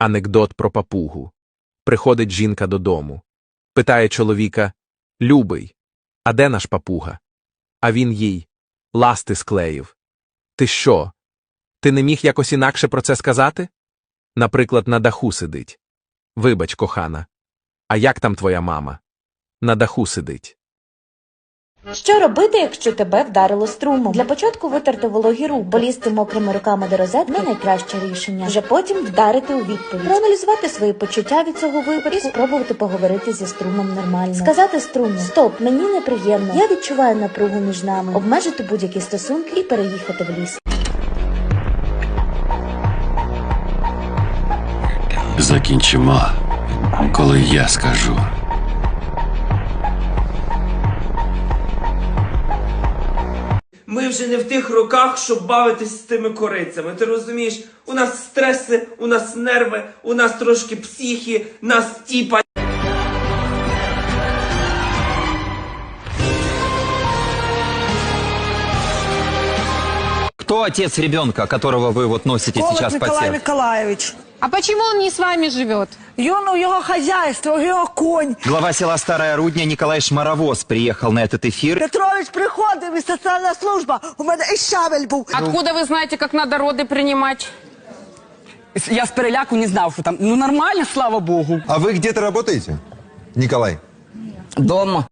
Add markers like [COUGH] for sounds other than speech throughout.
Анекдот про папугу. Приходить жінка додому. Питає чоловіка Любий, а де наш папуга? А він їй ласти склеїв. Ти що? Ти не міг якось інакше про це сказати? Наприклад, на даху сидить. Вибач, кохана. А як там твоя мама? На даху сидить. Що робити, якщо тебе вдарило струмом? Для початку витерти вологі рук, бо мокрими руками до розет не найкраще рішення. Вже потім вдарити у відповідь, проаналізувати свої почуття від цього випадку і спробувати поговорити зі струмом нормально. Сказати струму Стоп, мені неприємно. Я відчуваю напругу між нами, обмежити будь-які стосунки і переїхати в ліс. Закінчимо, коли я скажу. Ми вже не в тих роках, щоб бавитись з тими корицями. Ти розумієш? У нас стреси, у нас нерви, у нас трошки психі, нас тіпа. Кто отец ребенка, которого вы вот носите Колик сейчас по Николай телу? Николаевич. А почему он не с вами живет? Ён у його хазяйство, у його конь. Глава села Старая Рудня Николай Шмаровоз приехал на этот эфир. Петрович приходив і соціальна служба. У мене і щавель був. Откуда вы знаете, как надо роды принимать? Я с переляку не знал, что там. Ну нормально, слава богу. А вы где-то работаете, Николай? Дома.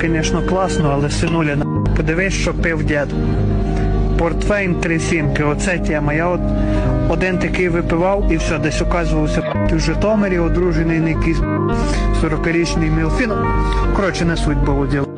Звісно, класно, але синуля, подивись, що пив дід. Портфейн три сімки, оце тема. Я от один такий випивав і все, десь оказувався в Житомирі, одружений на якийсь 40-річний мілфін. Коротше, не суть було діло.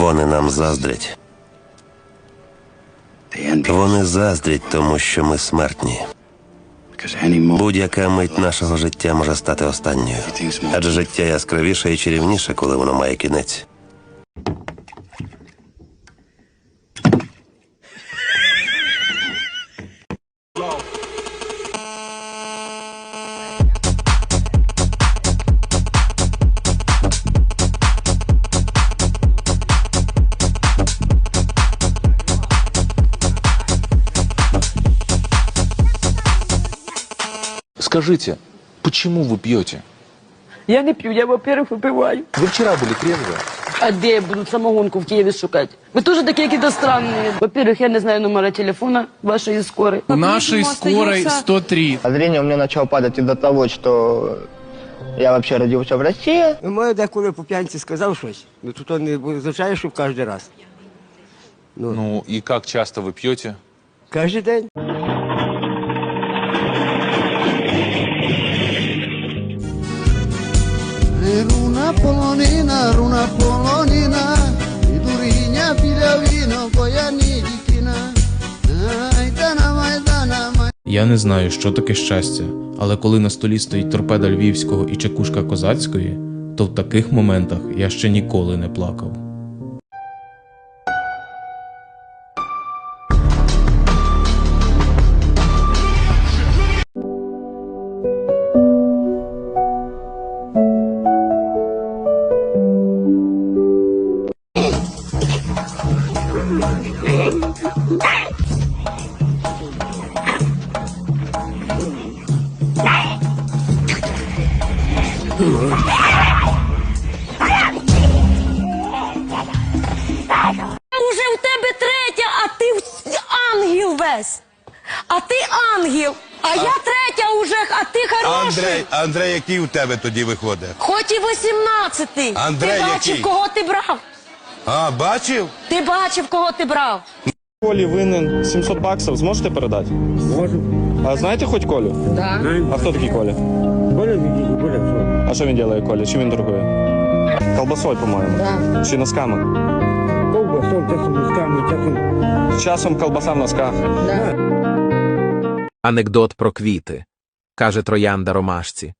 Вони нам заздрять. Вони заздрять, тому що ми смертні. Будь-яка мить нашого життя може стати останньою. Адже життя яскравіше і чарівніше, коли воно має кінець. Скажите, почему вы пьете? Я не пью, я, во-первых, выпиваю. Вы вчера были трезвы. А где я буду самогонку в Киеве шукать? Вы тоже такие какие-то странные. Во-первых, я не знаю номера телефона вашей скорой. У нашей скорой 103. Зрение у меня начало падать и до того, что я вообще родился в России. Моє деколи по п'янці сказав щось. Ну тут не означає, що кожен раз. Ну и как часто вы пьете? Кожен день. Runa polonina, idurinya pilavino, koyani dikina. Майдана, майдана. Я не знаю, що таке щастя, але коли на столі стоїть торпеда львівського і чекушка козацької, то в таких моментах я ще ніколи не плакав. Тебе тоді виходить? Хоч і 18. Андрей ти бачив, який? кого ти брав? А, бачив? Ти бачив, кого ти брав? Колі винен 700 баксів, зможете передати? Можу. А знаєте хоч Колю? Да. А хто такий Коля? Коля Коля? А що він робить, Коля? Чим він торгує? Колбасою, по-моєму. Да. Чи носками? Ковбасом, часом носками, часом. Часом колбаса в носках. Анекдот про квіти. Каже троянда ромашці.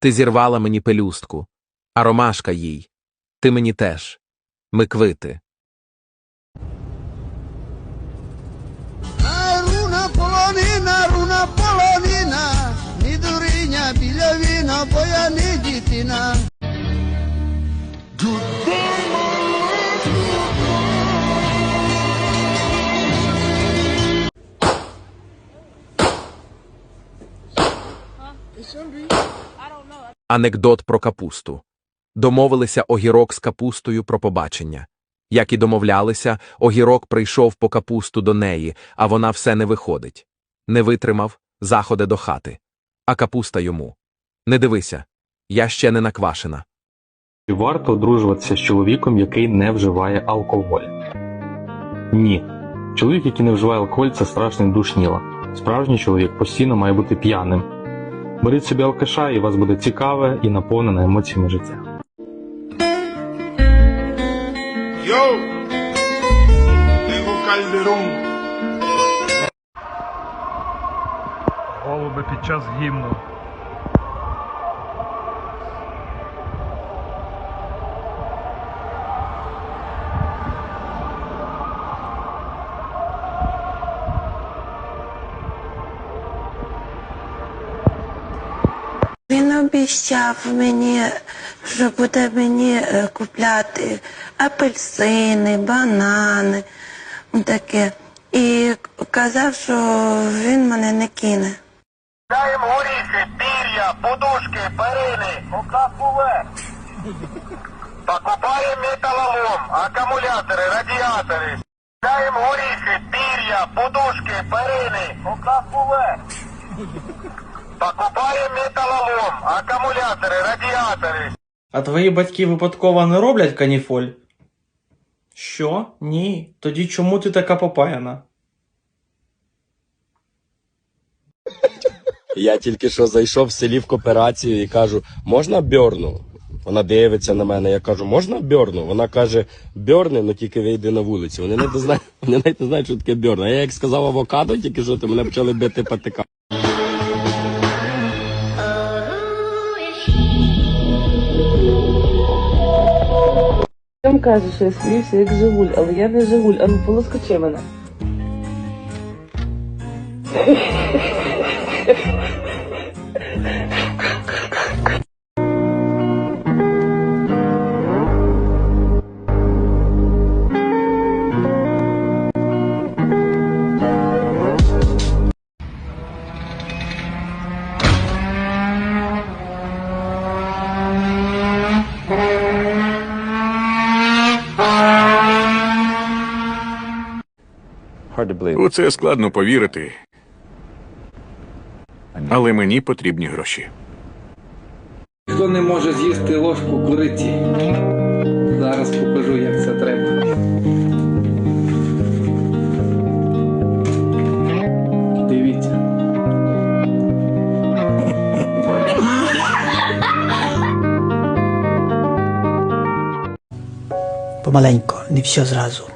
Ти зірвала мені пелюстку, а ромашка їй. Ти мені теж. Ми квити. Руна полонина, руна полонина, ні дуриня біля віна, бо я не дітина. Анекдот про капусту. Домовилися огірок з капустою про побачення. Як і домовлялися, огірок прийшов по капусту до неї, а вона все не виходить. Не витримав, заходе до хати. А капуста йому. Не дивися, я ще не наквашена. Чи варто одружуватися з чоловіком, який не вживає алкоголь? Ні. Чоловік, який не вживає алкоголь, це страшний душніла. Справжній чоловік постійно має бути п'яним. Беріть собі алкаша, і у вас буде цікаве і наповнене емоціями життя. Йоу! Голуби під час гімну. Обіцяв мені, що буде мені е, купляти апельсини, банани, таке. І казав, що він мене не кине. Даємо горіхи, пір'я, подушки, перини, капуле. Покупаємо металолом, акумулятори, радіатори. Даємо горіхи, пір'я, подушки, перини, капуле. Покупаємо металолом, акумулятори, радіатори. А твої батьки випадково не роблять каніфоль? Що? Ні. Тоді чому ти така попаяна? Я тільки що зайшов в селі в кооперацію і кажу, можна бьорну? Вона дивиться на мене, я кажу, можна бьорну? Вона каже, бьорни, ну тільки вийди на вулицю. Вони навіть не знають, [LAUGHS] вони навіть не знають, що таке бьорн. А я як сказав авокадо, тільки що то мене почали бити патика. Там каже, що я сміюся як Жигуль, але я не Жигуль, а ну полоскочи мене. У це складно повірити. Але мені потрібні гроші. Хто не може з'їсти ложку куриці? Зараз покажу, як це треба. Дивіться. Помаленько, не все зразу.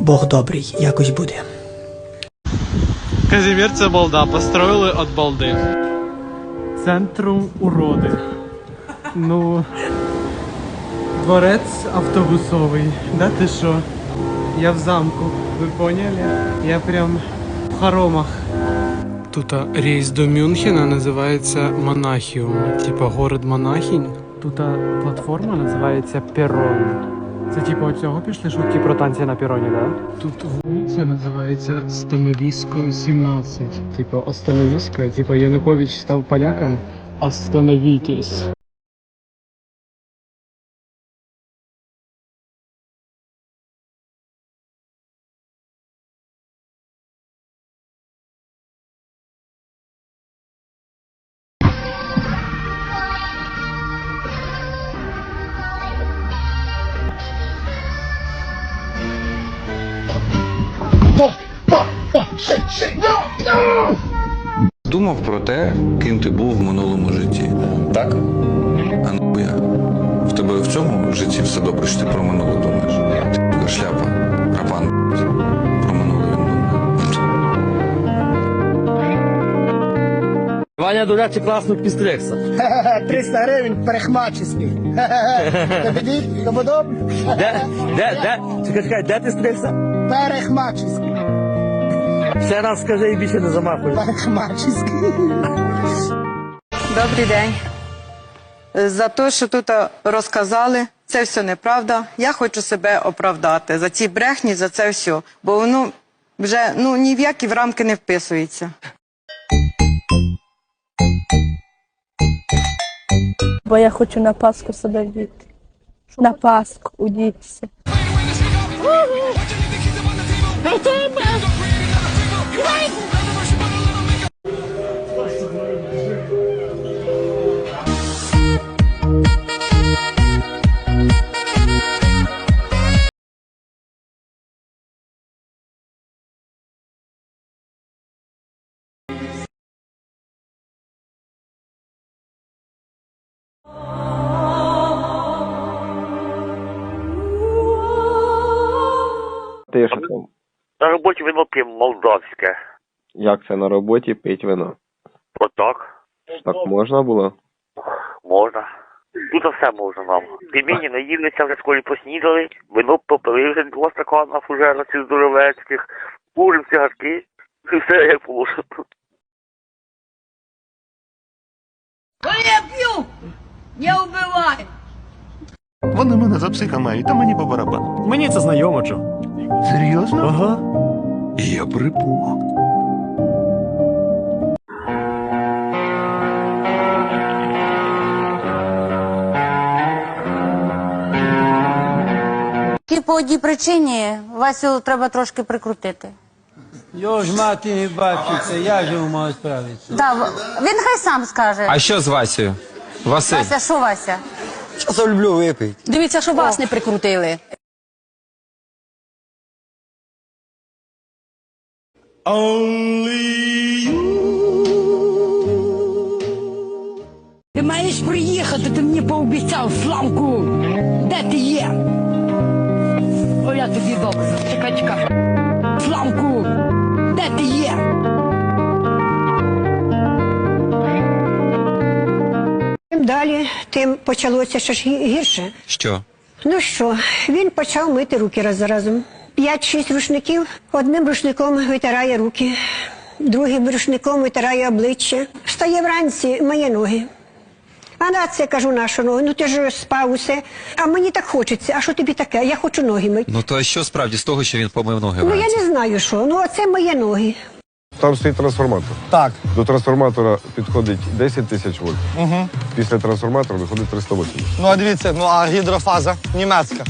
Бог добрий, якось буде. Казімір це балда, построїли від балди. Центру уроди. Ну. Дворець автобусовий. Да ти що? Я в замку. Ви поняли? Я прям в хоромах. Тут рейс до Мюнхена називається Монахіум. Типа город монахінь. Тут платформа називається Перрон. Це типу цього пішли шутки про танці на пероні, да? Тут вулиця називається Становісько 17. Типу Остановісько, типу Янукович став поляком, Остановитесь. Думав про те, ким ти був в минулому житті. Так? А ну я. В тебе в цьому житті все добре, що ти про минуле думаєш. Ти така шляпа, рапан. Про минуле він думає. Ваня Дуля класно підстригся. 300 гривень парикмахерський. [LAUGHS] Тобі дід, тобі добре? Де, де, де? Чекай, чекай, де ти стригся? Парикмахерський. Ще раз скажи і більше не замахуй. Добрий день. За те, що тут розказали, це все неправда. Я хочу себе оправдати за ці брехні, за це все. Бо воно вже ну, ні в які в рамки не вписується. Бо я хочу на Пасху себе вдіти. На Пасху удітися. Ти що там? На роботі вино п'ємо молдавське. Як це на роботі пить вино? Отак. Так можна було? Можна. Тут все можна нам. Пельмені наїлися, вже школі поснідали, вино попили вже два стакана фужера цих здоровецьких, курим цигарки, і все як положено. Коли я п'ю, я вбиваю. Вони мене за психа мають, та мені по барабану. Мені це знайомо, чо. Серйозно? Ага. І я припух. І по одній причині Васю треба трошки прикрутити. Його ж мати не бачиться, як же маю справитися? Да, в- він хай сам скаже. А що з Васею? Василь. Вася, що Вася? Часом люблю випити. Дивіться, що вас не прикрутили. Ти маєш приїхати, ти мені пообіцяв, Славку. Де ти є? О, я тобі добре. Чекай, чекай. Славку, де ти є? Чим далі, тим почалося ще ж гірше. Що? Ну що, він почав мити руки раз за разом. П'ять-шість рушників. Одним рушником витирає руки, другим рушником витирає обличчя. Встає вранці, миє ноги. А на це кажу нашу ноги. Ну ти ж спав усе. А мені так хочеться. А що тобі таке? Я хочу ноги мити. Ну то а що справді з того, що він помив ноги Ну я не знаю що. Ну оце мої ноги. Там стоїть трансформатор. Так. До трансформатора підходить 10 тисяч вольт. Угу. Після трансформатора виходить 380. Ну а дивіться, ну а гідрофаза німецька.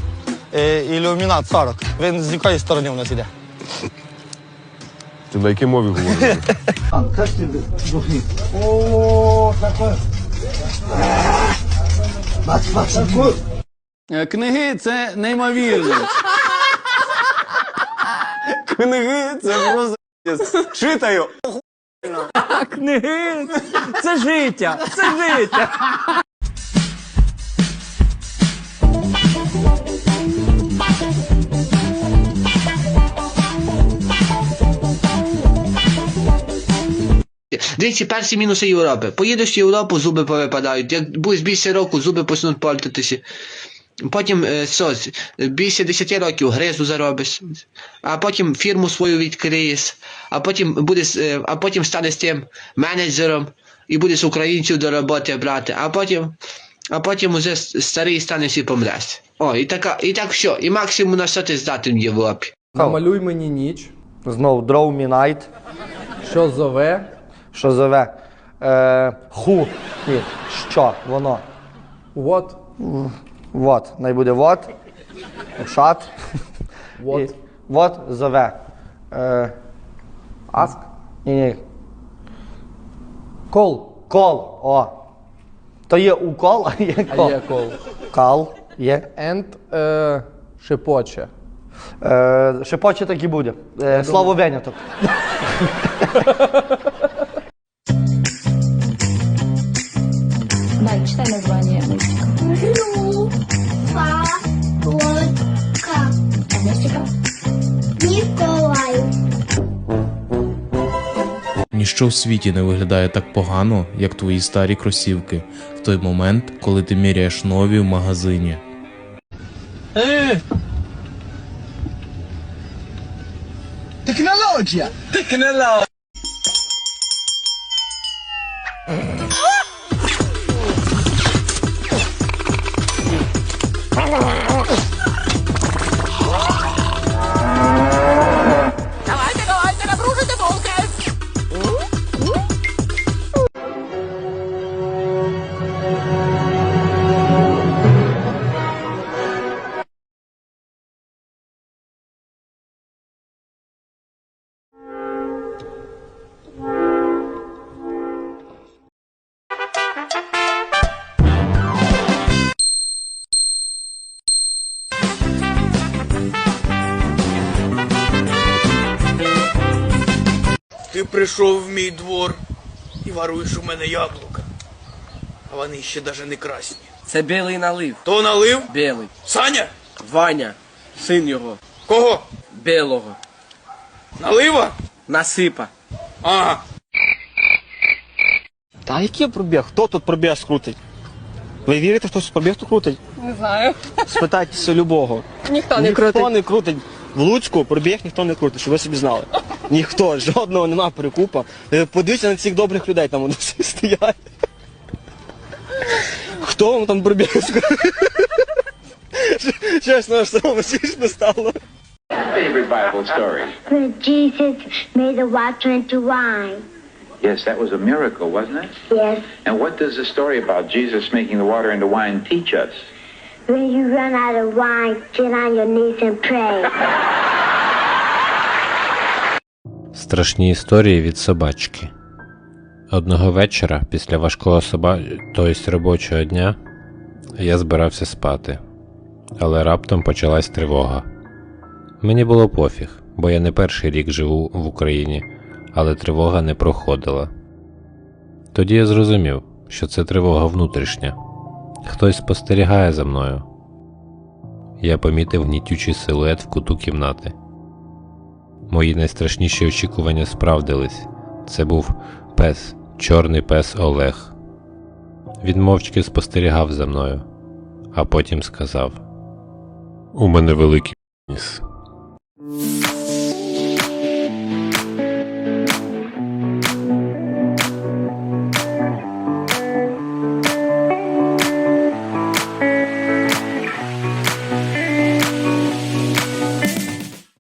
Е, ілюмінат 40. Він з якої сторони у нас іде? Ти на якій мові говориш? [LAUGHS] О, таке. Книги це неймовірно. [LAUGHS] Книги це просто читаю. [LAUGHS] Книги це життя, це життя. Дивіться, перші мінуси Європи. Поїдеш в Європу, зуби повипадають. Як будеш більше року, зуби почнуть портитися. Потім е, що, більше 10 років гризу заробиш, а потім фірму свою відкриєш, а потім будеш, е, а потім станеш тим менеджером і будеш українців до роботи брати, а потім, а потім уже старий станеш і помреш. О, і така, і так все, і максимум на що ти здатен в Європі. Намалюй мені ніч. Знов Draw Me Night. Що зове? Що зове? Е, ху. Ні. Що? Воно. What? Вот. Най буде what. Шат. What? What зове. Е, ask? Ні, ні. Call. Call. О. То є укол, а є кол. А є кол. Кал. Є. And е, шепоче. Е, шепоче так і буде. Е, слово виняток. [LAUGHS] Ніщо в світі не виглядає так погано, як твої старі кросівки, в той момент, коли ти міряєш нові в магазині. Технологія! Технологія! Прийшов в мій двор і воруєш у мене яблука. А вони ще даже не красні. Це білий налив. То налив? Білий. Саня? Ваня. Син його. Кого? Білого. Налива? Насипа. Ага. Та який пробіг? Хто тут пробіг скрутить? Ви вірите, хто тут пробіг тут крутить? Не знаю. Спитайтеся любого. Ніхто не ніхто крутить. не крутить. В Луцьку пробіг ніхто не крутить, щоб ви собі знали. Ніхто, жодного нема перекупа. Е, Подивіться на цих добрих людей, там вони всі стоять. Хто вам там пробіг? Чесно, аж самому смішно стало. Favorite Bible story? When Jesus made the water into wine. Yes, that was a miracle, wasn't it? Yes. And what does the story about Jesus making the water into wine teach us? When you run out of wine, get on your knees and pray. Страшні історії від собачки. Одного вечора, після важкого соба... тобто робочого дня, я збирався спати, але раптом почалась тривога. Мені було пофіг, бо я не перший рік живу в Україні, але тривога не проходила. Тоді я зрозумів, що це тривога внутрішня. Хтось спостерігає за мною. Я помітив гнітючий силует в куту кімнати. Мої найстрашніші очікування справдились. Це був пес, чорний пес Олег. Він мовчки спостерігав за мною, а потім сказав: У мене великий пеніс.